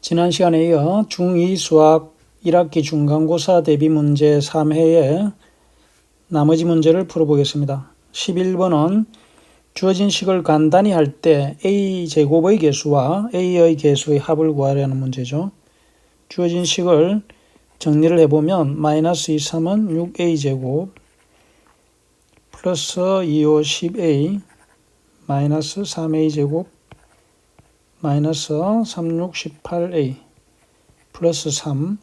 지난 시간에 이어 중2 수학 1학기 중간고사 대비 문제 3회의 나머지 문제를 풀어보겠습니다. 11번은 주어진 식을 간단히 할 때 a제곱의 개수와 a의 개수의 합을 구하려는 문제죠. 주어진 식을 정리를 해보면 마이너스 2, 3은 6a제곱 플러스 2, 5, 10a 마이너스 3a제곱 마이너스 36, 18a 플러스 3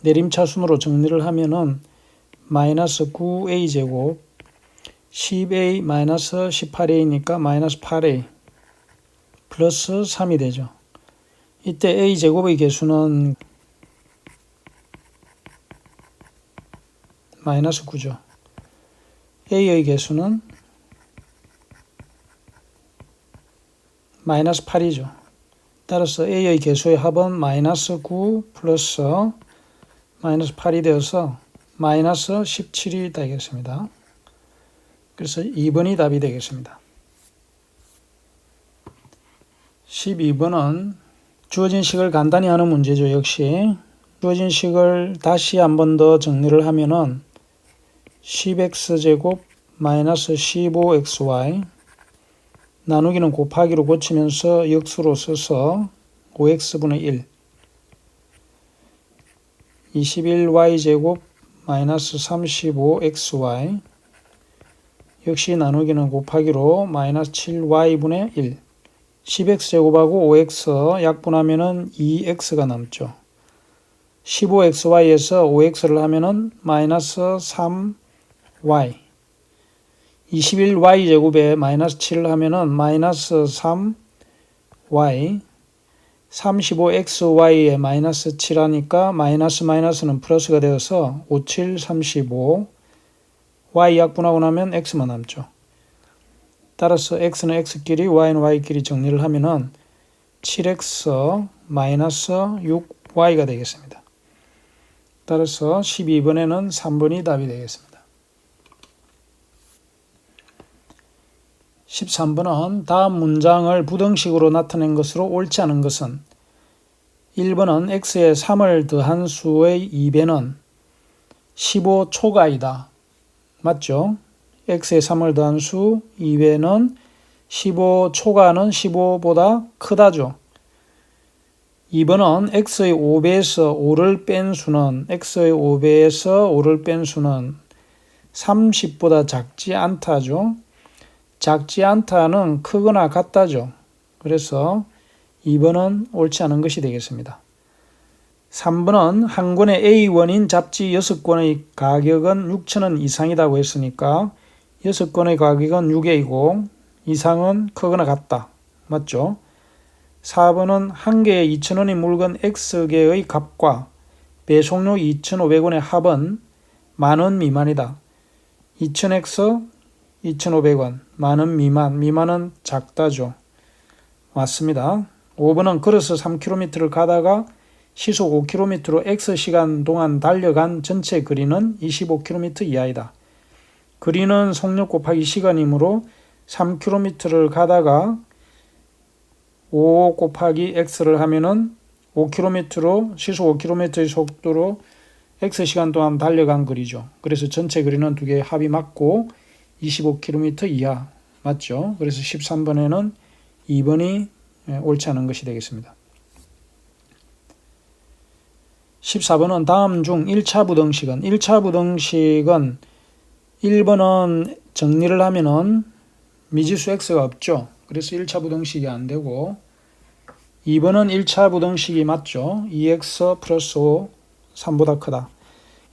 내림차순으로 정리를 하면은 마이너스 9a 제곱 10a 마이너스 18a니까 마이너스 8a 플러스 3이 되죠. 이때 a 제곱의 개수는 마이너스 9죠. a의 개수는 마이너스 8이죠. 따라서 a의 개수의 합은 마이너스 9 플러스 마이너스 8이 되어서 마이너스 17이 되겠습니다. 그래서 2번이 답이 되겠습니다. 12번은 주어진 식을 간단히 하는 문제죠. 역시 주어진 식을 다시 한 번 더 정리를 하면은 10x제곱 마이너스 15xy 나누기는 곱하기로 고치면서 역수로 써서 5x분의 1 21y제곱 마이너스 35xy 역시 나누기는 곱하기로 마이너스 7y분의 1 10x제곱하고 5x 약분하면 은 2x가 남죠. 15xy에서 5x를 하면 은 마이너스 3y 21y 제곱에 마이너스 7을 하면은 마이너스 3y 35xy에 마이너스 7 하니까 마이너스 마이너스는 플러스가 되어서 57, 35 y 약분하고 나면 x만 남죠. 따라서 x는 x끼리 y는 y끼리 정리를 하면은 7x 마이너스 6y가 되겠습니다. 따라서 12번에는 3번이 답이 되겠습니다. 13번은 다음 문장을 부등식으로 나타낸 것으로 옳지 않은 것은 1번은 x에 3을 더한 수의 2배는 15초가이다. 맞죠? x에 3을 더한 수 2배는 15초가는 15보다 크다죠. 2번은 x의 5배에서 5를 뺀 수는 x의 5배에서 5를 뺀 수는 30보다 작지 않다죠. 작지 않다는 크거나 같다죠. 그래서 2번은 옳지 않은 것이 되겠습니다. 3번은 한 권의 A1인 잡지 6권의 가격은 6천원 이상이라고 했으니까 6권의 가격은 6A이고 이상은 크거나 같다. 맞죠? 4번은 한 개에 2천원의 물건 X개의 값과 배송료 2,500원의 합은 만원 미만이다. 2,000X 2,500원, 만원 미만, 미만은 작다죠. 맞습니다. 5번은 걸어서 3km를 가다가 시속 5km로 X시간 동안 달려간 전체 거리는 25km 이하이다. 거리는 속력 곱하기 시간이므로 3km를 가다가 5 곱하기 X를 하면은 5km로 시속 5km의 속도로 X시간 동안 달려간 거리죠. 그래서 전체 거리는 두 개의 합이 맞고 25km 이하 맞죠? 그래서 13번에는 2번이 옳지 않은 것이 되겠습니다. 14번은 다음 중 1차 부등식은 1차 부등식은 1번은 정리를 하면은 미지수 x가 없죠. 그래서 1차 부등식이 안 되고 2번은 1차 부등식이 맞죠. 2x 플러스 5 3보다 크다.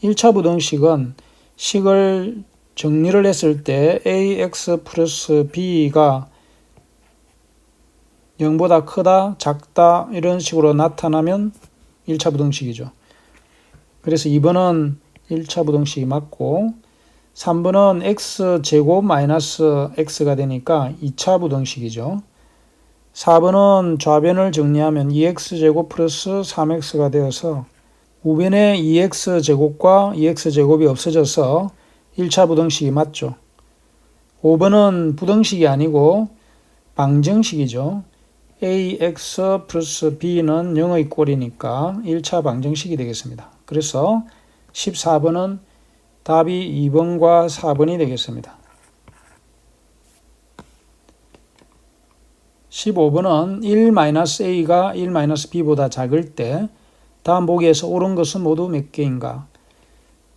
1차 부등식은 식을 정리를 했을 때 ax 플러스 b가 0보다 크다, 작다 이런 식으로 나타나면 1차 부등식이죠. 그래서 2번은 1차 부등식이 맞고 3번은 x제곱 마이너스 x가 되니까 2차 부등식이죠. 4번은 좌변을 정리하면 2x제곱 플러스 3x가 되어서 우변에 2x제곱과 2x제곱이 없어져서 1차 부등식이 맞죠. 5번은 부등식이 아니고 방정식이죠. ax 플러스 b는 0의 꼴이니까 1차 방정식이 되겠습니다. 그래서 14번은 답이 2번과 4번이 되겠습니다. 15번은 1-a가 1-b보다 작을 때 다음 보기에서 옳은 것은 모두 몇 개인가?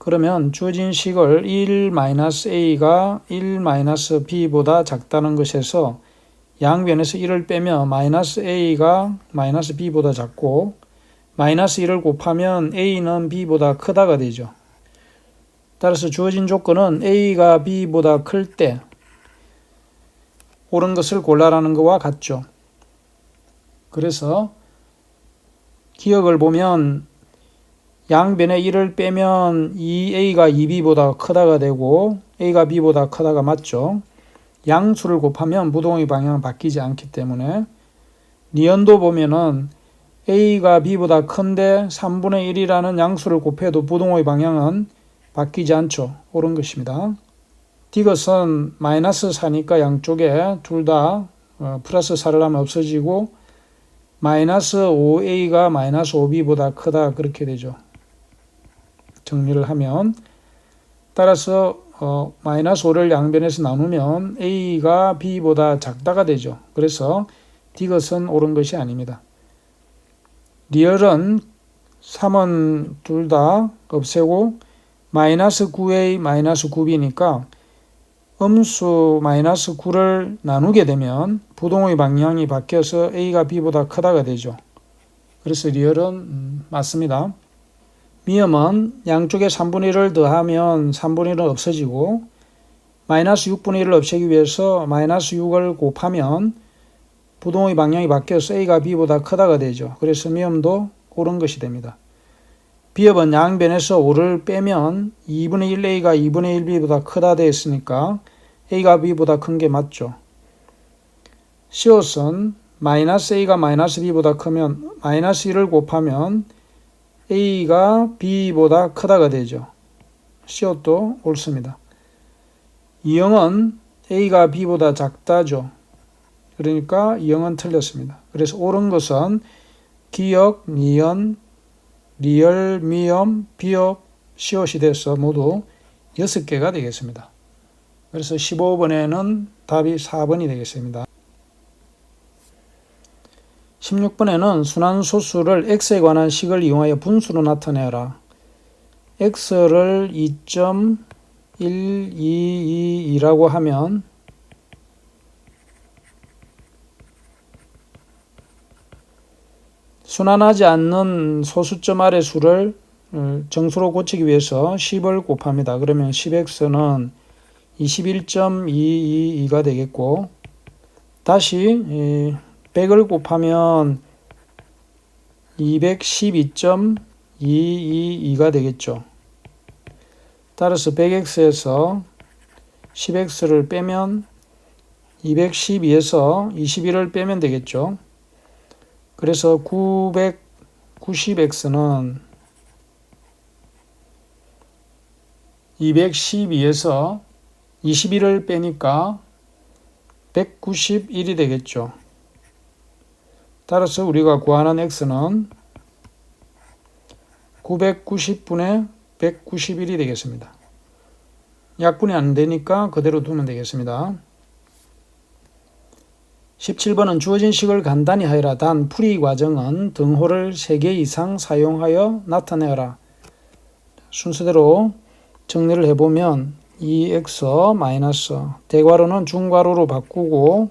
그러면 주어진 식을 1-a가 1-b보다 작다는 것에서 양변에서 1을 빼면 마이너스 a가 마이너스 b보다 작고 마이너스 1을 곱하면 a는 b보다 크다가 되죠. 따라서 주어진 조건은 a가 b보다 클 때 옳은 것을 골라라는 것과 같죠. 그래서 기억을 보면 양변에 1을 빼면 2a가 2b보다 크다가 되고 a가 b보다 크다가 맞죠. 양수를 곱하면 부동의 방향은 바뀌지 않기 때문에 니은도 보면은 a가 b보다 큰데 3분의 1이라는 양수를 곱해도 부동의 방향은 바뀌지 않죠. 옳은 것입니다. 디귿은 마이너스 4니까 양쪽에 둘다 어, 플러스 4를 하면 없어지고 마이너스 5a가 마이너스 5b보다 크다 그렇게 되죠. 정리를 하면 따라서 어, 마이너스 5를 양변에서 나누면 a가 b보다 작다가 되죠. 그래서 디귿은 옳은 것이 아닙니다. 리얼은 3은 둘 다 없애고 마이너스 9a 마이너스 9b니까 음수 마이너스 9를 나누게 되면 부동의 방향이 바뀌어서 a가 b보다 크다가 되죠. 그래서 리얼은 음, 맞습니다. 미음은 양쪽에 3분의 1을 더하면 3분의 1은 없어지고 마이너스 6분의 1을 없애기 위해서 마이너스 6을 곱하면 부동의 방향이 바뀌어서 a가 b보다 크다가 되죠. 그래서 미음도 옳은 것이 됩니다. 비읍은 양변에서 5를 빼면 2분의 1a가 2분의 1b보다 크다 되었으니까 a가 b보다 큰 게 맞죠. 시옷은 마이너스 a가 마이너스 b보다 크면 마이너스 1을 곱하면 a가 b보다 크다가 되죠. 시옷도 옳습니다. 이형은 a가 b보다 작다죠. 그러니까 이형은 틀렸습니다. 그래서 옳은 것은 기역, 니은, 리얼, 미음, 비읍, 시옷이 돼서 모두 6개가 되겠습니다. 그래서 15번에는 답이 4번이 되겠습니다. 16번에는 순환소수를 x에 관한 식을 이용하여 분수로 나타내라. x를 2.122라고 하면 순환하지 않는 소수점 아래 수를 어, 정수로 고치기 위해서 10을 곱합니다. 그러면 10x는 21.222가 되겠고 다시 100을 곱하면 212.222가 되겠죠. 따라서 100x에서 10x를 빼면 212에서 21을 빼면 되겠죠. 그래서 990x는 212에서 21을 빼니까 191이 되겠죠. 따라서 우리가 구하는 x는 990분의 191이 되겠습니다. 약분이 안 되니까 그대로 두면 되겠습니다. 17번은 주어진 식을 간단히 하여라. 단 풀이 과정은 등호를 3개 이상 사용하여 나타내어라. 순서대로 정리를 해보면 2x 마이너스 대괄호는 중괄호로 바꾸고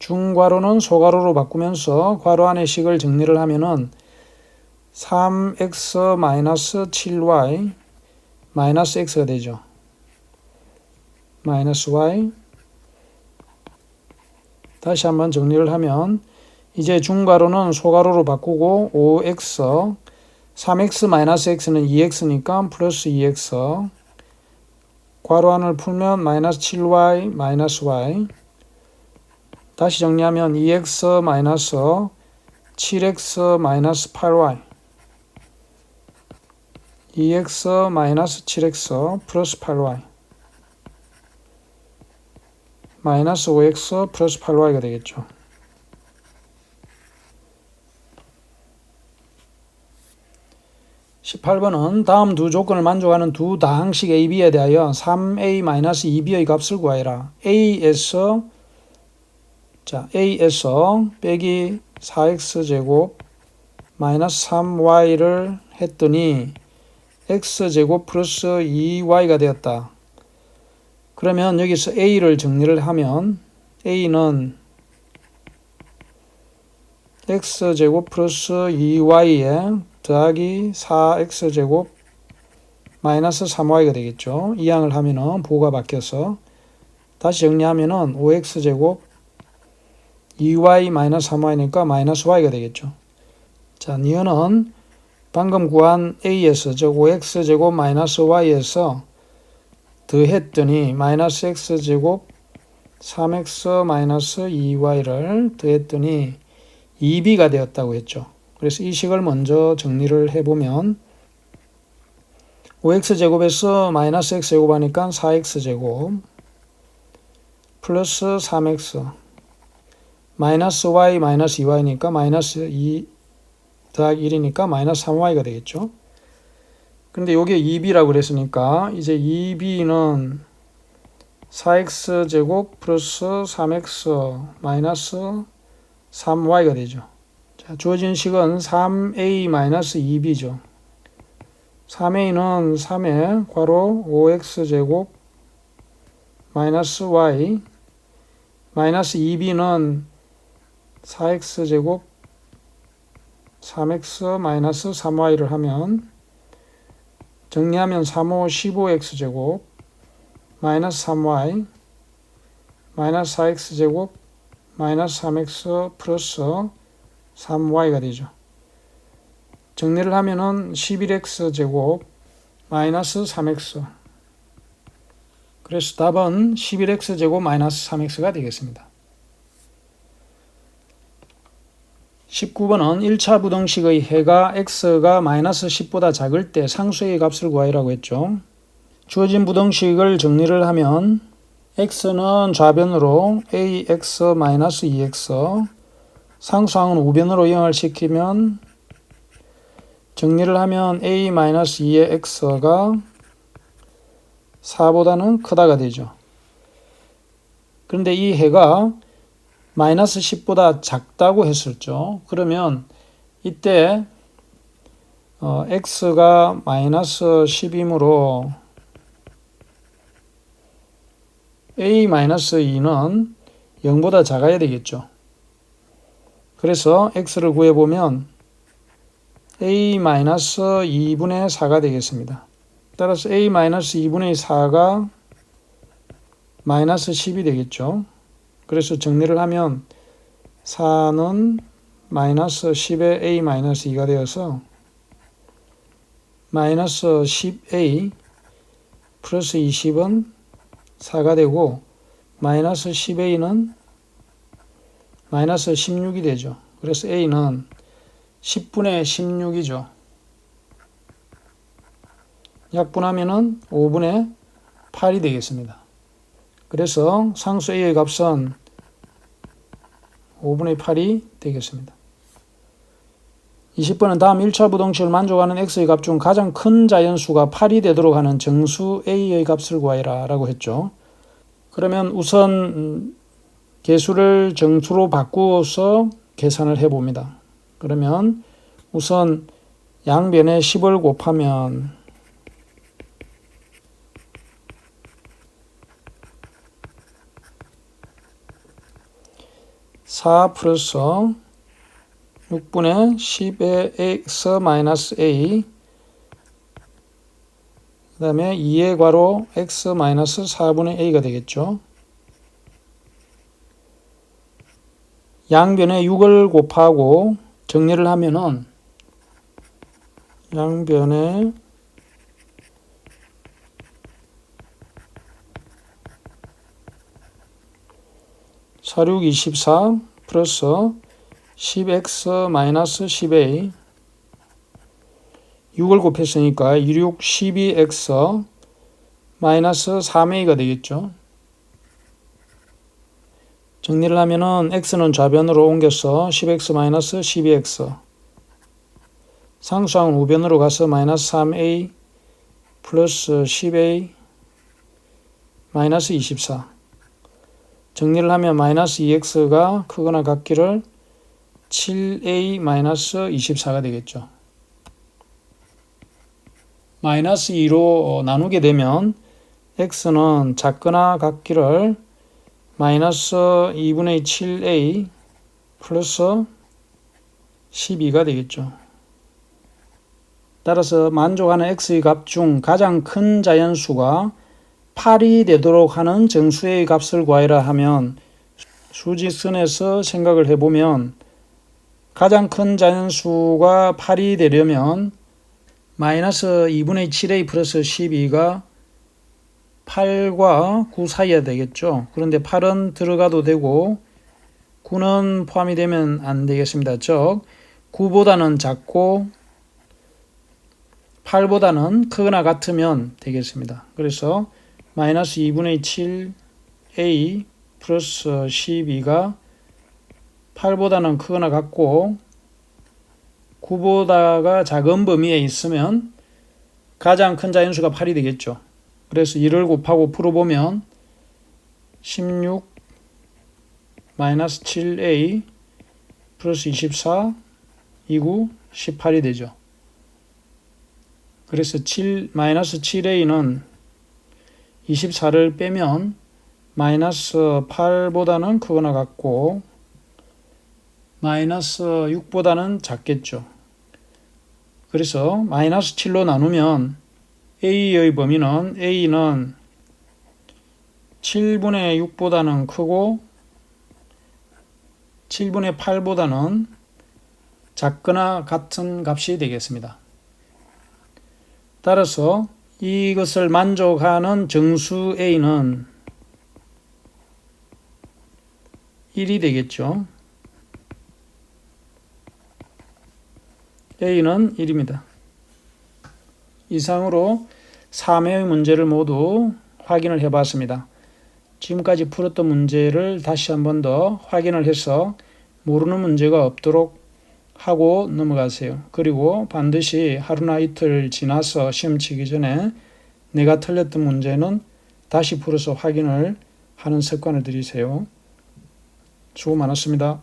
중괄호는 소괄호로 바꾸면서 괄호 안의 식을 정리를 하면은 3x 마이너스 7y 마이너스 x가 되죠. 마이너스 y 다시 한번 정리를 하면 이제 중괄호는 소괄호로 바꾸고 5x 3x 마이너스 x는 2x니까 플러스 2x 괄호 안을 풀면 마이너스 7y 마이너스 y 다시 정리하면 e 2x 마이너스 7x 마이너스 8y 2x e 마이너스 7x 플러스 8y 마이너스 5x 플러스 8y가 되겠죠. 18번은 다음 두 조건을 만족하는 두 다항식 AB에 대하여 3A-2B의 값을 구하여라. A에서 자 a에서 빼기 4x제곱 마이너스 3y를 했더니 x제곱 플러스 2y가 되었다. 그러면 여기서 a를 정리를 하면 a는 x제곱 플러스 2y에 더하기 4x제곱 마이너스 3y가 되겠죠. 이항을 하면은 보가 바뀌어서 다시 정리하면은 5x제곱 2y 마이너스 3y니까 마이너스 y가 되겠죠. 자, 니은은 방금 구한 a에서 즉 5x제곱 마이너스 y에서 더했더니 마이너스 x제곱 3x 마이너스 2y를 더했더니 2b가 되었다고 했죠. 그래서 이 식을 먼저 정리를 해보면 5x제곱에서 마이너스 x제곱 하니까 4x제곱 플러스 3x 마이너스 y 마이너스 2y니까 마이너스 2 더하기 1이니까 마이너스 3y가 되겠죠. 근데 요게 2b라고 그랬으니까 이제 2b는 4x제곱 플러스 3x 마이너스 3y가 되죠. 자, 주어진 식은 3a-2b죠. 3a는 3에 괄호 5x제곱 마이너스 y 마이너스 2b는 4x제곱 3x 마이너스 3y를 하면 정리하면 3호 15x제곱 마이너스 3y 마이너스 4x제곱 마이너스 3x 플러스 3y가 되죠. 정리를 하면은 11x 제곱 마이너스 3x 그래서 답은 11x 제곱 마이너스 3x가 되겠습니다. 19번은 1차 부등식의 해가 x가 마이너스 10보다 작을 때 상수의 값을 구하라고 했죠. 주어진 부등식을 정리를 하면 x는 좌변으로 ax 마이너스 2x 상수항은 우변으로 이항을 시키면 정리를 하면 a 마이너스 2의 x가 4보다는 크다가 되죠. 그런데 이 해가 마이너스 10보다 작다고 했었죠. 그러면 이때 어, x가 마이너스 10이므로 a 마이너스 2는 0보다 작아야 되겠죠. 그래서 x를 구해보면 a 마이너스 2분의 4가 되겠습니다. 따라서 a 마이너스 2분의 4가 마이너스 10이 되겠죠. 그래서 정리를 하면 4는 마이너스 10의 a 마이너스 2가 되어서 마이너스 10a 플러스 20은 4가 되고 마이너스 10a는 마이너스 16이 되죠. 그래서 a는 10분의 16이죠. 약분하면은 5분의 8이 되겠습니다. 그래서 상수 a의 값은 5분의 8이 되겠습니다. 20번은 다음 1차 부동식을 만족하는 x의 값 중 가장 큰 자연수가 8이 되도록 하는 정수 a의 값을 구하여라 라고 했죠. 그러면 우선 개수를 정수로 바꾸어서 계산을 해봅니다. 그러면 우선 양변에 10을 곱하면 4 플러스 6분의 10의 x 마이너스 a 그 다음에 2의 괄호 x 마이너스 4분의 a가 되겠죠. 양변에 6을 곱하고 정리를 하면은 양변에 4, 6, 24 플러스 10x 마이너스 10a 6을 곱했으니까 26, 12x 마이너스 3a가 되겠죠. 정리를 하면은 x는 좌변으로 옮겨서 10x 마이너스 12x 상수항은 우변으로 가서 마이너스 3a 플러스 10a 마이너스 24 정리를 하면 마이너스 2x가 크거나 같기를 7a 마이너스 24가 되겠죠. 마이너스 2로 나누게 되면 x는 작거나 같기를 마이너스 2분의 7a 플러스 12가 되겠죠. 따라서 만족하는 x의 값 중 가장 큰 자연수가 8이 되도록 하는 정수의 값을 구하라 하면 수직선에서 생각을 해보면 가장 큰 자연수가 8이 되려면 마이너스 2분의 7a 플러스 12가 8과 9 사이에 되겠죠. 그런데 8은 들어가도 되고 9는 포함이 되면 안 되겠습니다. 즉 9보다는 작고 8보다는 크거나 같으면 되겠습니다. 그래서 마이너스 2분의 7a 플러스 12가 8보다는 크거나 같고 9보다가 작은 범위에 있으면 가장 큰 자연수가 8이 되겠죠. 그래서 1을 곱하고 풀어보면 16 마이너스 7a 플러스 24 29 18이 되죠. 그래서 7 마이너스 7a는 24를 빼면 마이너스 8보다는 크거나 같고 마이너스 6보다는 작겠죠. 그래서 마이너스 7로 나누면 a의 범위는 a는 7분의 6보다는 크고 7분의 8보다는 작거나 같은 값이 되겠습니다. 따라서 이것을 만족하는 정수 a는 1이 되겠죠. a는 1입니다. 이상으로 3회의 문제를 모두 확인을 해 봤습니다. 지금까지 풀었던 문제를 다시 한 번 더 확인을 해서 모르는 문제가 없도록 하고 넘어가세요. 그리고 반드시 하루나 이틀 지나서 시험 치기 전에 내가 틀렸던 문제는 다시 풀어서 확인을 하는 습관을 들이세요. 수고 많았습니다.